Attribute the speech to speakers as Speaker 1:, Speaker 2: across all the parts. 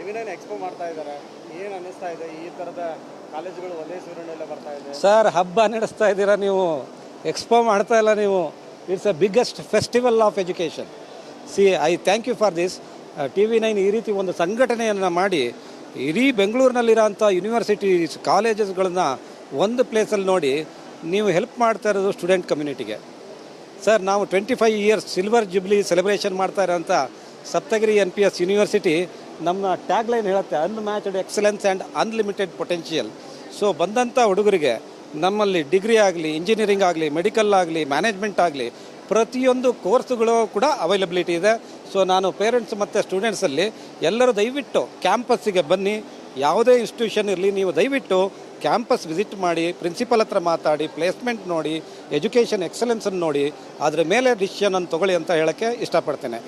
Speaker 1: TV9 expo ಮಾಡ್ತಾ ಇದ್ದಾರೆ. ಏನು ಅನ್ನಿಸ್ತಾ ಈ ಥರದ ಕಾಲೇಜುಗಳು ಒಂದೇ ಬರ್ತಾ ಇದೆ.
Speaker 2: ಸರ್ ಹಬ್ಬ ನಡೆಸ್ತಾ ಇದ್ದೀರಾ ನೀವು? ಎಕ್ಸ್ಪೋ ಮಾಡ್ತಾ ಇಲ್ಲ ನೀವು? It's a biggest festival of education C I thank you for this T V nine ಈ ರೀತಿ ಒಂದು ಸಂಘಟನೆಯನ್ನು ಮಾಡಿ, ಇಡೀ ಬೆಂಗಳೂರಿನಲ್ಲಿರೋಂಥ ಯೂನಿವರ್ಸಿಟೀಸ್ ಕಾಲೇಜಸ್ಗಳನ್ನ ಒಂದು ಪ್ಲೇಸಲ್ಲಿ ನೋಡಿ ನೀವು ಹೆಲ್ಪ್ ಮಾಡ್ತಾ ಇರೋದು ಸ್ಟೂಡೆಂಟ್ ಕಮ್ಯುನಿಟಿಗೆ ಸರ್ ನಾವು twenty five years silver jubilee celebration ಮಾಡ್ತಾ ಇರೋಂಥ Saptagiri N P S university ನಮ್ಮ ಟ್ಯಾಗ್ಲೈನ್ ಹೇಳುತ್ತೆ unmatched excellence and unlimited potential so ಬಂದಂಥ ಹುಡುಗರಿಗೆ ನಮ್ಮಲ್ಲಿ ಡಿಗ್ರಿ ಆಗಲಿ ಇಂಜಿನಿಯರಿಂಗ್ ಆಗಲಿ ಮೆಡಿಕಲ್ ಆಗಲಿ ಮ್ಯಾನೇಜ್ಮೆಂಟ್ ಆಗಲಿ ಪ್ರತಿಯೊಂದು ಕೋರ್ಸ್ಗಳು ಕೂಡ ಅವೈಲಬಿಲಿಟಿ ಇದೆ. ಸೊ ನಾನು ಪೇರೆಂಟ್ಸ್ ಮತ್ತು ಸ್ಟೂಡೆಂಟ್ಸಲ್ಲಿ ಎಲ್ಲರೂ ದಯವಿಟ್ಟು ಕ್ಯಾಂಪಸ್ಸಿಗೆ ಬನ್ನಿ. ಯಾವುದೇ ಇನ್ಸ್ಟಿಟ್ಯೂಷನ್ ಇರಲಿ ನೀವು ದಯವಿಟ್ಟು ಕ್ಯಾಂಪಸ್ ವಿಸಿಟ್ ಮಾಡಿ ಪ್ರಿನ್ಸಿಪಲ್ ಹತ್ರ ಮಾತಾಡಿ ಪ್ಲೇಸ್ಮೆಂಟ್ ನೋಡಿ ಎಜುಕೇಷನ್ ಎಕ್ಸಲೆನ್ಸನ್ನು ನೋಡಿ ಅದರ ಮೇಲೆ ಡಿಸಿಷನ್ ಅನ್ನು ತಗೊಳ್ಳಿ ಅಂತ ಹೇಳೋಕ್ಕೆ ಇಷ್ಟಪಡ್ತೇನೆ.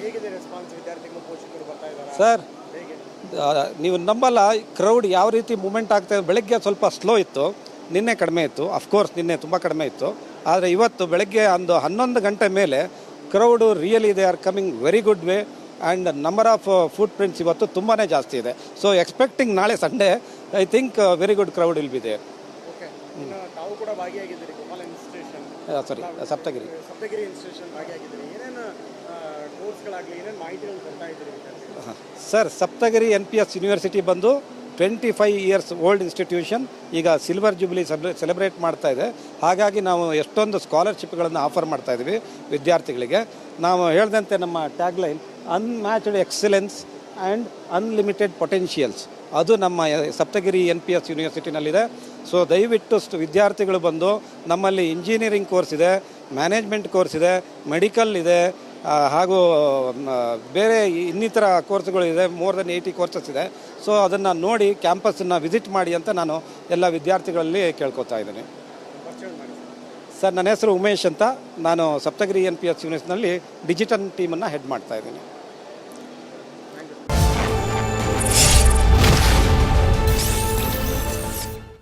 Speaker 2: ಸರ್ ನೀವು ನಂಬಲ್ಲ ಕ್ರೌಡ್ ಯಾವ ರೀತಿ ಮೂಮೆಂಟ್ ಆಗ್ತಾ ಇದೆ ಬೆಳಗ್ಗೆ ಸ್ವಲ್ಪ ಸ್ಲೋ ಇತ್ತು ನಿನ್ನೆ ಕಡಿಮೆ ಇತ್ತು ಅಫ್ಕೋರ್ಸ್ ನಿನ್ನೆ ತುಂಬ ಕಡಿಮೆ ಇತ್ತು ಆದರೆ ಇವತ್ತು ಬೆಳಗ್ಗೆ ಒಂದು ಹನ್ನೊಂದು ಗಂಟೆ ಮೇಲೆ crowd really they are coming very good way and number of footprints ಇವತ್ತು ತುಂಬಾ ಜಾಸ್ತಿ ಇದೆ. ಸೊ ಎಕ್ಸ್ಪೆಕ್ಟಿಂಗ್ ನಾಳೆ Sunday I think very good crowd
Speaker 1: ಇಲ್ಲಿ ಬಿದೆ
Speaker 2: sorry Saptagiri.
Speaker 1: Saptagiri
Speaker 2: sir, Saptagiri N P S university ಬಂದು twenty five years old institution ಈಗ silver jubilee celebrate ಮಾಡ್ತಾ ಇದೆ. ಹಾಗಾಗಿ ನಾವು ಎಷ್ಟೊಂದು ಸ್ಕಾಲರ್ಶಿಪ್ಗಳನ್ನು ಆಫರ್ ಮಾಡ್ತಾ ಇದ್ದೀವಿ ವಿದ್ಯಾರ್ಥಿಗಳಿಗೆ. ನಾವು ಹೇಳಿದಂತೆ ನಮ್ಮ tagline unmatched excellence and unlimited potentials ಅದು ನಮ್ಮ ಸಪ್ತಗಿರಿ ಎನ್ ಪಿ ಎಸ್ ಯೂನಿವರ್ಸಿಟಿನಲ್ಲಿದೆ ಸೊ ದಯವಿಟ್ಟು ವಿದ್ಯಾರ್ಥಿಗಳು ಬಂದು ನಮ್ಮಲ್ಲಿ ಇಂಜಿನಿಯರಿಂಗ್ ಕೋರ್ಸ್ ಇದೆ ಮ್ಯಾನೇಜ್ಮೆಂಟ್ ಕೋರ್ಸ್ ಇದೆ ಮೆಡಿಕಲ್ ಇದೆ ಹಾಗೂ ಬೇರೆ ಇನ್ನಿತರ ಕೋರ್ಸ್ಗಳು ಇದೆ ಮೋರ್ ದೆನ್ ಏಯ್ಟಿ ಕೋರ್ಸಸ್ ಇದೆ. ಸೊ ಅದನ್ನು ನೋಡಿ ಕ್ಯಾಂಪಸ್ಸನ್ನು ವಿಸಿಟ್ ಮಾಡಿ ಅಂತ ನಾನು ಎಲ್ಲ ವಿದ್ಯಾರ್ಥಿಗಳಲ್ಲಿ ಕೇಳ್ಕೊತಾ ಇದ್ದೀನಿ. ಸರ್, ನನ್ನ ಹೆಸರು ಉಮೇಶ್ ಅಂತ. ನಾನು ಸಪ್ತಗಿರಿ ಎನ್ ಪಿ ಎಸ್ ಯೂನಿವರ್ಸಿಟಿನಲ್ಲಿ ಡಿಜಿಟಲ್ ಟೀಮನ್ನು ಹೆಡ್ ಮಾಡ್ತಾ ಇದ್ದೀನಿ.